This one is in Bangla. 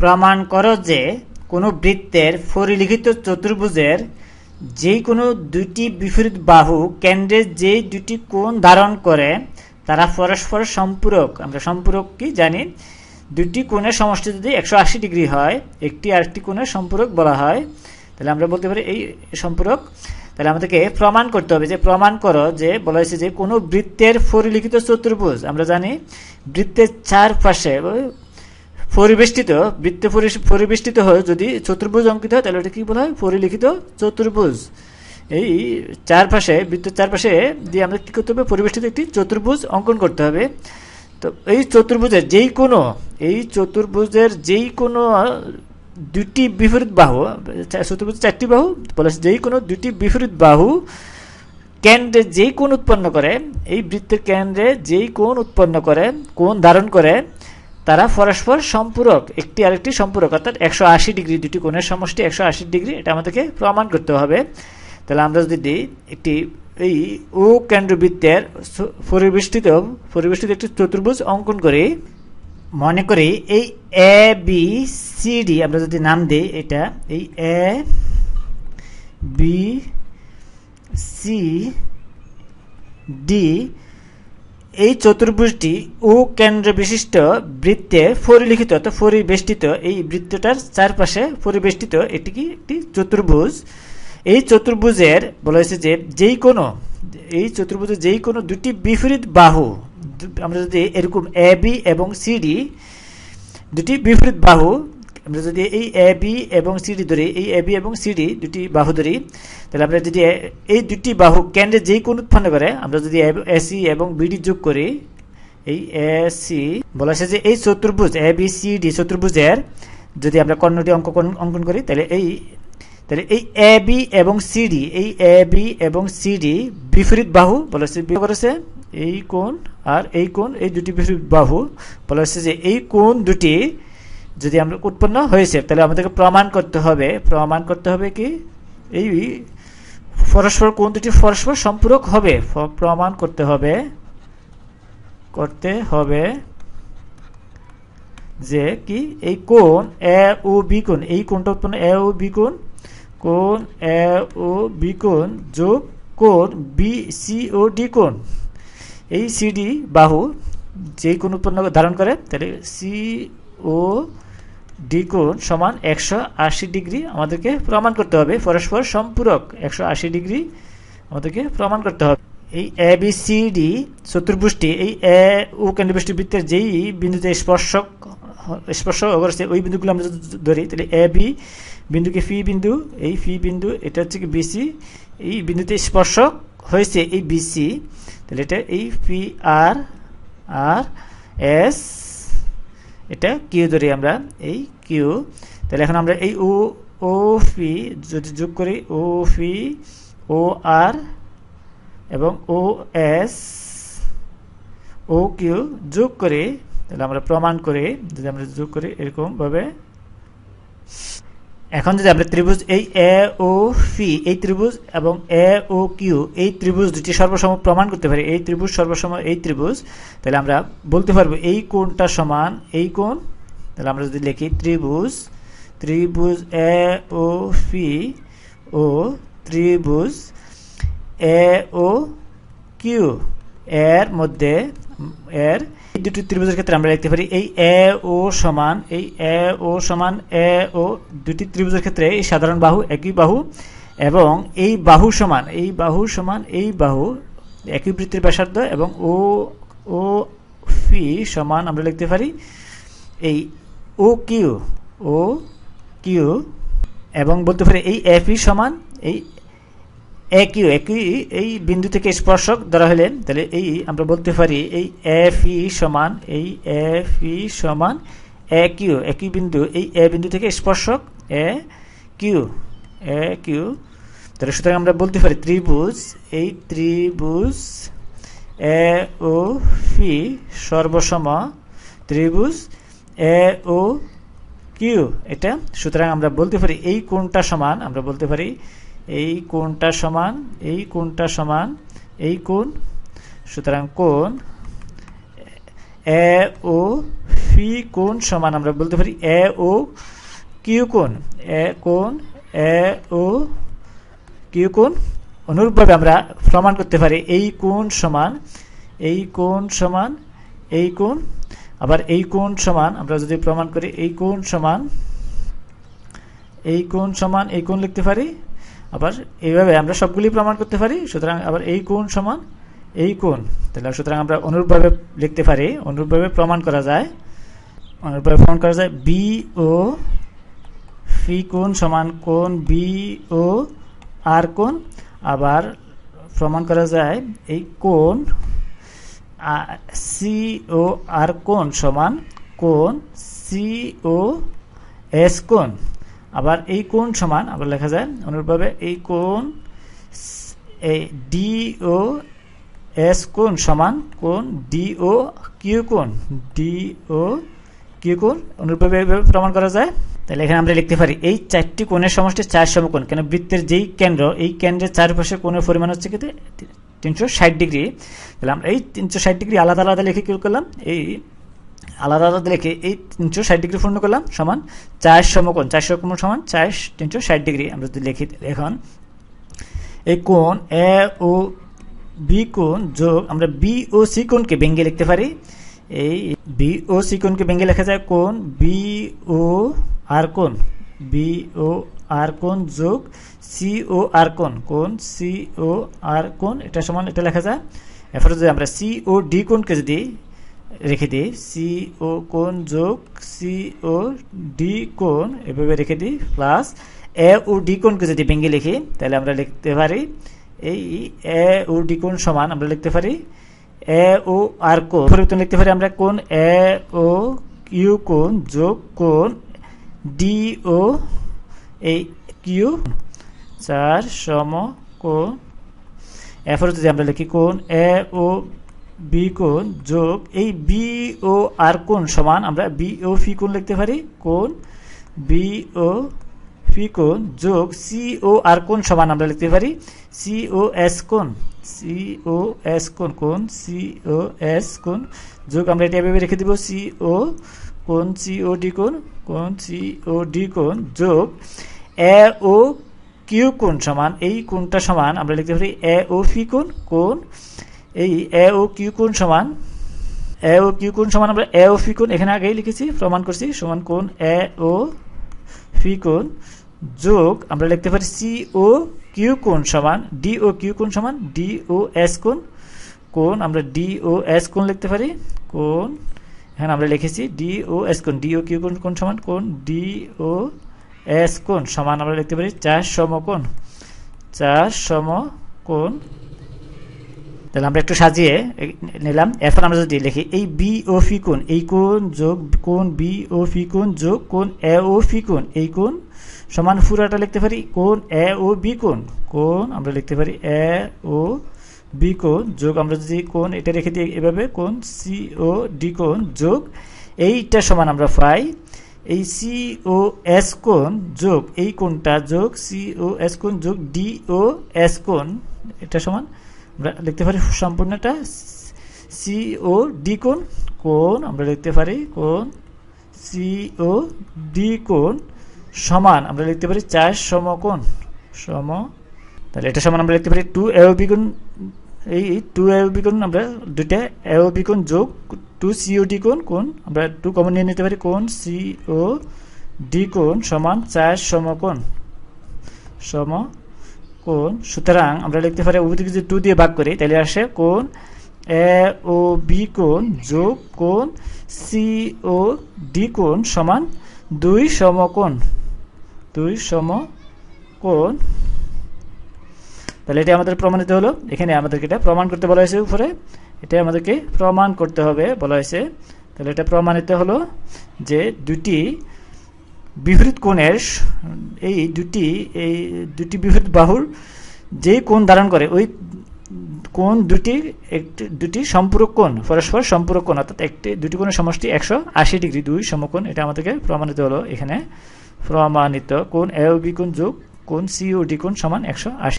প্রমাণ করো যে কোনো বৃত্তের পরিলিখিত চতুর্ভুজের যে কোনো দুটি বিপরীত বাহু কেন্দ্রে যে দুটি কোণ ধারণ করে, তারা পরস্পর সম্পূরক। আমরা সম্পূরক কি জানি? দুটি কোণের সমষ্টি যদি একশো আশি ডিগ্রি হয়, একটি আরেকটি কোণের সম্পূরক বলা হয়, তাহলে আমরা বলতে পারি এই সম্পূরক। তাহলে আমাদেরকে প্রমাণ করতে হবে যে, প্রমাণ করো যে, বলা হয়েছে যে কোনো বৃত্তের পরিলিখিত চতুর্ভুজ, আমরা জানি বৃত্তের চারপাশে পরিবেষ্টিত, বৃত্ত পরিবেষ্টিত হয় যদি চতুর্ভুজ অঙ্কিত হয়, তাহলে ওটা কি বলা হয়? পরিলিখিত চতুর্ভুজ। এই চারপাশে বৃত্তের চারপাশে দিয়ে আমাদের কী করতে হবে? পরিবেষ্টিত একটি চতুর্ভুজ অঙ্কন করতে হবে। তো এই চতুর্ভুজের যেই কোনো, এই চতুর্ভুজের যেই কোনো দুটি বিপরীত বাহু চতুর্ভুজ চারটি বাহু, বলে যেই কোনো দুটি বিপরীত বাহু কেন্দ্রে যেই কোণ উৎপন্ন করে, এই বৃত্তের কেন্দ্রে যেই কোণ উৎপন্ন করে, কোণ ধারণ করে তারা পরস্পর সম্পূরক, একটি আরেকটি সম্পূরক, অর্থাৎ একশো আশি ডিগ্রি, দুটি কোণের সমষ্টি একশো আশি ডিগ্রি, এটা আমাদেরকে প্রমাণ করতে হবে। তাহলে আমরা যদি দিই, একটি এই ও কেন্দ্রবৃত্তের পরিবেষ্টিত পরিবেষ্টিত একটি চতুর্ভুজ অঙ্কন করি। মনে করি এই এ বি সি ডি আমরা যদি নাম দিই এটা, এই এ বি সি ডি এই চতুর্ভুজটি ও কেন্দ্র বিশিষ্ট বৃত্তে পরিলিখিত, অর্থাৎ পরিবেষ্টিত, এই বৃত্তটার চারপাশে পরিবেষ্টিত এটি কি? একটি চতুর্ভুজ। এই চতুর্ভুজের বলা হয়েছে যে যেই কোনো, এই চতুর্ভুজের যেই কোনো দুটি বিপরীত বাহু, আমরা যদি এরকম এ বি এবং সি ডি দুটি বিপরীত বাহু আমরা যদি এই এ বি এবং সিডি ধরি, এই এ বি এবং সিডি দুটি বাহু ধরি, তাহলে আমরা যদি এই দুটি বাহু কেন্দ্রে যেই কোন উৎপন্ন করে, আমরা যদি এসি এবং বিডি যোগ করি, এই এ সি বলা হয়েছে যে এই চতুর্ভুজ এ বি সি ডি চতুর্ভুজের, যদি আমরা কর্ণটি অঙ্ক অঙ্কন করি, তাহলে এই তাহলে এই এ বি এবং সিডি এই এ বি এবং সিডি বিপরীত বাহু, বলা হচ্ছে করেছে এই কোণ আর এই কোণ, এই দুটি বিপরীত বাহু, বলা হচ্ছে যে এই কোণ দুটি যদি আমরা উৎপন্ন হয়েছে, তাহলে আমাদেরকে প্রমাণ করতে হবে। প্রমাণ করতে হবে কি? এই পরস্পর, কোন দুটি পরস্পর সম্পূরক হবে? প্রমাণ করতে হবে করতে হবে যে কি? এই কোন এ ও বি কোন এই কোনটা উৎপন্ন এ ও বি কোন কোন এ ও বি কোণ যোগ কোন বি, সি ও ডি কোন এই সিডি বাহু যেই কোন উৎপন্ন ধারণ করে, তাহলে সি ও ডি কোণ সমান একশো আশি ডিগ্রি আমাদেরকে প্রমাণ করতে হবে। পরস্পর সম্পূরক একশো আশি ডিগ্রি আমাদেরকে প্রমাণ করতে হবে। এই এ বি সি ডি চতুর্ভুষ্টি এই এ ও কেন্দ্রবিষ্টি বৃত্তের যেই বিন্দুতে স্পর্শক স্পর্শ করেছে ওই বিন্দুগুলো আমরা ধরি, তাহলে এ বি বিন্দুকে ফি বিন্দু, এই ফি বিন্দু, এটা হচ্ছে কি বিসি এই বিন্দুতে স্পর্শক হয়েছে, এই বিসি তাহলে এটা এই পি আর আর এস এটা কিউ ধরি আমরা এই কিউ তাহলে এখন আমরা এই ও ও ফি যদি যোগ করি ও ফি ও আর এবং ও এস ও কিউ যোগ করে, তাহলে আমরা প্রমাণ করে, যদি আমরা যোগ করি এরকমভাবে এখন যদি আমরা ত্রিভুজ এই এ ও ফি এই ত্রিভুজ এবং এ ও কিউ এই ত্রিভুজ দুটি সর্বসম প্রমাণ করতে পারি। এই ত্রিভুজ সর্বসম, এই ত্রিভুজ, তাহলে আমরা বলতে পারব এই কোণটা সমান এই কোণ। তাহলে আমরা যদি লিখি ত্রিভুজ ত্রিভুজ এ ও ফি ও ত্রিভুজ এ ও কিউ এর মধ্যে, এর দুটি ত্রিভুজের ক্ষেত্রে আমরা লিখতে পারি এই এ ও সমান, এই এ ও সমান, এ ও দুটি ত্রিভুজের ক্ষেত্রে এই সাধারণ বাহু একই বাহু এবং এই বাহু সমান, এই বাহু সমান, এই বাহু একই বৃত্তের ব্যাসার্ধ এবং ও ও ফি সমান আমরা লিখতে পারি এই ও কিউ ও কিউ এবং বলতে পারি এই এফ সমান, এই একই একই এই বিন্দু থেকে স্পর্শক ধরা হলে, তাহলে এই আমরা বলতে পারি এই এফ ই সমান, এই এফ ই সমান এ কিউ একই বিন্দু, এই এ বিন্দু থেকে স্পর্শক এ কিউ এ কিউ তাহলে সুতরাং আমরা বলতে পারি ত্রিভুজ, এই ত্রিভুজ এ ও ফি সর্বসম ত্রিভুজ এ ও কিউ এটা, সুতরাং আমরা বলতে পারি এই কোণটা সমান, আমরা বলতে পারি এই কোণটা সমান, এই কোণটা সমান, এই কোণ, সুতরাং কোণ এ ও ফি কোণ সমান, আমরা বলতে পারি এ ও কিউ কোণ, এ কোণ, এ ও কিউ কোণ, অনুরূপভাবে আমরা প্রমাণ করতে পারি এই কোণ সমান, এই কোণ সমান, এই কোণ, আবার এই কোণ সমান, আমরা যদি প্রমাণ করি এই কোণ সমান, এই কোণ সমান, এই কোণ লিখতে পারি আবার এইভাবে আমরা সবগুলি প্রমাণ করতে পারি, সুতরাং আবার এই কোণ সমান এই কোণ। তাহলে সুতরাং আমরা অনুরূপভাবে লিখতে পারি, অনুরূপভাবে প্রমাণ করা যায়। অনুরূপভাবে প্রমাণ করা যায় বি ও ফি কোণ সমান কোণ বি ও আর কোণ। আবার প্রমাণ করা যায় এই কোণ সি ও আর কোণ সমান কোণ সি ও এস কোণ। আবার এই কোণ সমান, আবার লেখা যায় অনুরূপভাবে এই কোণ এই ডি ও এস কোণ সমান কোণ, ডি ও কিউ কোণ, ডি ও কিউ কোণ, অনুরূপভাবে এভাবে প্রমাণ করা যায়। তাহলে এখানে আমরা লিখতে পারি, এই চারটি কোণের সমষ্টি চার সমকোণ, কেন বৃত্তের যেই কেন্দ্র, এই কেন্দ্রের চারপাশে কোণের পরিমাণ হচ্ছে কিন্তু তিনশো ষাট ডিগ্রি। তাহলে আমরা এই তিনশো ষাট ডিগ্রি আলাদা আলাদা লিখে কী করলাম, এই আলাদা আলাদা লিখে এই তিনশো ষাট ডিগ্রি পূর্ণ করলাম, সমান চার সমকোণ চার সমকোণ সমান চার তিনশো ষাট ডিগ্রি আমরা যদি লিখি এখন। এই কোণ এ ও বি কোণ যোগ আমরা বি ও সি কোণকে ভেঙ্গে লিখতে পারি। এই বি ও সি কোণকে ভেঙ্গে লেখা যায় কোণ বি ও আর কোণ। বি ও আর কোণ যোগ সি ও আর কোণ। কোণ সি ও আর কোণ, এটা সমান, এটা লেখা যায়। এরপরে যদি আমরা সি ও ডি কোণকে যদি রেখে দিই সি ও কোণ যোগ সি ও ডি কোণ, এভাবে রেখে দিই প্লাস এ ও ডি কোণকে যদি ভেঙে লিখি, তাহলে আমরা লিখতে পারি এই এ ও ডি কোণ সমান আমরা লিখতে পারি এ ও আর কোণ। পরিবর্তন লিখতে পারি আমরা কোণ এ ও কিউ কোণ যোগ কোণ ডি ও এই কিউ চার সম কোণ। এরপরে যদি আমরা লিখি কোণ এ ও বি কোণ যোগ এই বি ও আর কোণ সমান আমরা বি ও ফি কোণ লিখতে পারি, কোণ বি ও ফি কোণ যোগ সি ও আর কোণ সমান আমরা লিখতে পারি সি ও এস কোণ সি ও এস কোণ কোণ সি ও এস কোণ যোগ আমরা এটা এভাবে রেখে দিব সি ও কোণ সি ও ডি কোণ কোণ সি ও ডি কোণ যোগ এ ও কিউ কোণ সমান, এই কোণটা সমান আমরা লিখতে পারি এ ও ফি কোণ কোণ এই এ ও কিউ কোণ সমান, এ ও কিউ কোণ সমান আমরা এ ও ফি কোণ এখানে আগেই লিখেছি, প্রমাণ করছি, সমান কোণ এ ও ফি কোণ যোগ আমরা লিখতে পারি সি ও কিউ কোণ সমান, ডি ও কিউ কোণ সমান, ডি ও এস কোণ কোণ আমরা ডি ও এস কোণ লিখতে পারি, কোণ, এখানে আমরা লিখেছি ডি ও এস কোণ, ডি ও কিউ কোণ কোণ সমান, কোণ ডি ও এস কোণ সমান আমরা লিখতে পারি চার সমকোণ চার সমকোণ তাহলে আমরা একটু সাজিয়ে নিলাম। এখন আমরা যদি লিখি, এই বি ও ফি কোণ, এই কোণ যোগ কোণ বি ও ফি কোণ যোগ কোণ এ ও ফি কোণ, এই কোণ সমান পুরাটা লিখতে পারি, কোণ এ ও বি কোণ কোণ আমরা লিখতে পারি এ ও বি কোণ যোগ, আমরা যদি কোণ এটা রেখে দিই এভাবে, কোণ সি ও ডি কোণ যোগ, এইটা সমান আমরা পাই, এই সি ও এস কোণ যোগ, এই কোণটা যোগ সি ও এস কোণ যোগ ডি ও এস কোণ, এটা সমান আমরা লিখতে পারি সম্পূর্ণটা সি ও ডি কোণ কোণ, আমরা লিখতে পারি কোণ সি ও ডি কোণ সমান, আমরা লিখতে পারি চার সমকোণ, সম, তাহলে এটা সমান আমরা লিখতে পারি টু এও বিগুণ এই টু এও বিগুণ আমরা দুইটা এও বিগুণ যোগ টু সিও ডি কোণ কোণ, আমরা টু কমন নিয়ে নিতে পারি সি ও ডি কোণ সমান চার সমকোণ, সম কোণ? সুতরাং আমরা লিখতে পারি উভয়দিকে যদি টু দিয়ে ভাগ করি, তাহলে আসে কোন এ ও বি কোণ যোগ কোণ সি ও ডি কোণ সমান দুই সমকোণ। দুই সমকোণ। তাহলে এটা আমাদের প্রমাণিত হলো। এখানে আমাদেরকে এটা প্রমাণ করতে বলা হয়েছে উপরে। এটা আমাদেরকে প্রমাণ করতে হবে বলা হয়েছে। তাহলে এটা প্রমাণিত হলো যে দুটি বিপরীত কোণের এই দুটি এই দুটি বিপরীত বাহুর যে কোণ ধারণ করে, ওই কোণ দুটি একটি, দুটি সম্পূরক কোণ, পরস্পর সম্পূরক কোণ, অর্থাৎ একটি, দুটি কোণের সমষ্টি একশো আশি ডিগ্রি, দুই সমকোণ, এটা আমাদেরকে প্রমাণিত হলো এখানে। প্রমাণিত কোণ এ বি কোণ যোগ কোণ সি ও ডি কোণ সমান একশো আশি।